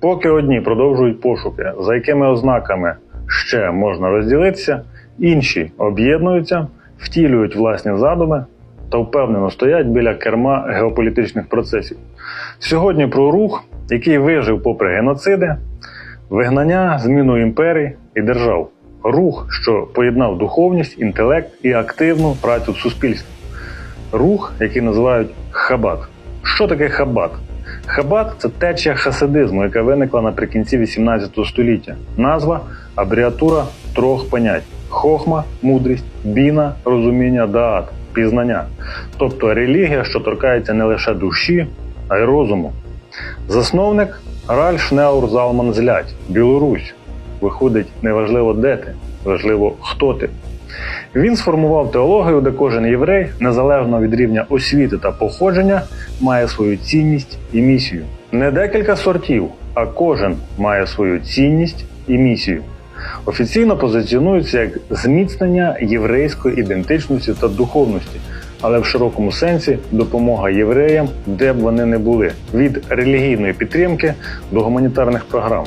Поки одні продовжують пошуки, за якими ознаками ще можна розділитися, інші об'єднуються, втілюють власні задуми та впевнено стоять біля керма геополітичних процесів. Сьогодні про рух, який вижив попри геноциди, вигнання, зміну імперій і держав. Рух, що поєднав духовність, інтелект і активну працю в суспільстві. Рух, який називають хабат. Що таке хабат? Хабат це течія хасидизму, яка виникла наприкінці 18 століття. Назва абріатура трьох понять: хохма, мудрість, біна, розуміння, даат, пізнання. Тобто релігія, що торкається не лише душі, а й розуму. Засновник Раль Шнеур Залман Злять, Білорусь. Виходить, неважливо де ти, важливо хто ти. Він сформував теологію, де кожен єврей, незалежно від рівня освіти та походження, має свою цінність і місію. Не декілька сортів, а кожен має свою цінність і місію. Офіційно позиціонується як зміцнення єврейської ідентичності та духовності, але в широкому сенсі допомога євреям, де б вони не були, від релігійної підтримки до гуманітарних програм.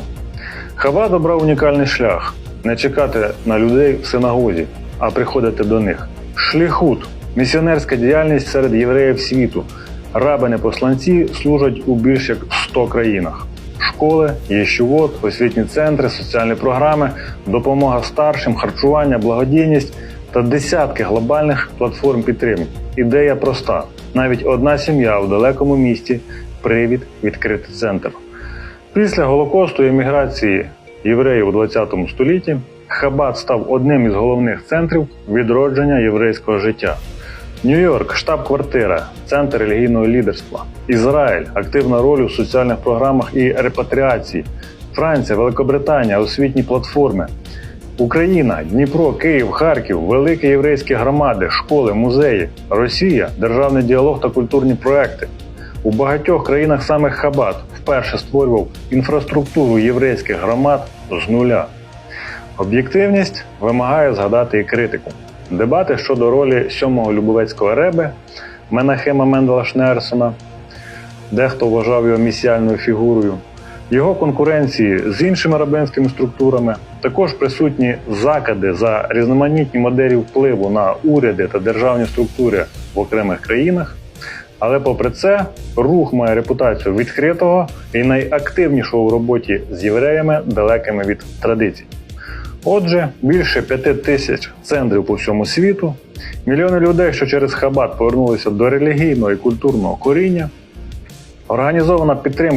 Хабад обрав унікальний шлях не чекати на людей в синагозі, а приходити до них. Шліхут місіонерська діяльність серед євреїв світу. Рабини посланці служать у більш як 100 країнах. Школи, єщувод, освітні центри, соціальні програми, допомога старшим, харчування, благодійність та десятки глобальних платформ підтримки. Ідея проста: навіть одна сім'я в далекому місті привід відкрити центр. Після Голокосту і еміграції євреїв у 20 столітті Хабат став одним із головних центрів відродження єврейського життя. Нью-Йорк штаб-квартира, центр релігійного лідерства. Ізраїль активна роль у соціальних програмах і репатріації. Франція, Великобританія, освітні платформи. Україна, Дніпро, Київ, Харків, великі єврейські громади, школи, музеї, Росія, державний діалог та культурні проекти. У багатьох країнах саме Хабат вперше створював інфраструктуру єврейських громад з нуля. Об'єктивність вимагає згадати і критику. Дебати щодо ролі сьомого Любовецького реби Менахема Мендела Шнерсона, дехто вважав його місіальною фігурою, його конкуренції з іншими рабинськими структурами, також присутні закиди за різноманітні моделі впливу на уряди та державні структури в окремих країнах. Але попри це, рух має репутацію відкритого і найактивнішого в роботі з євреями далекими від традицій. Отже, більше п'яти тисяч центрів по всьому світу, мільйони людей, що через хабат повернулися до релігійного і культурного коріння, організована підтримка.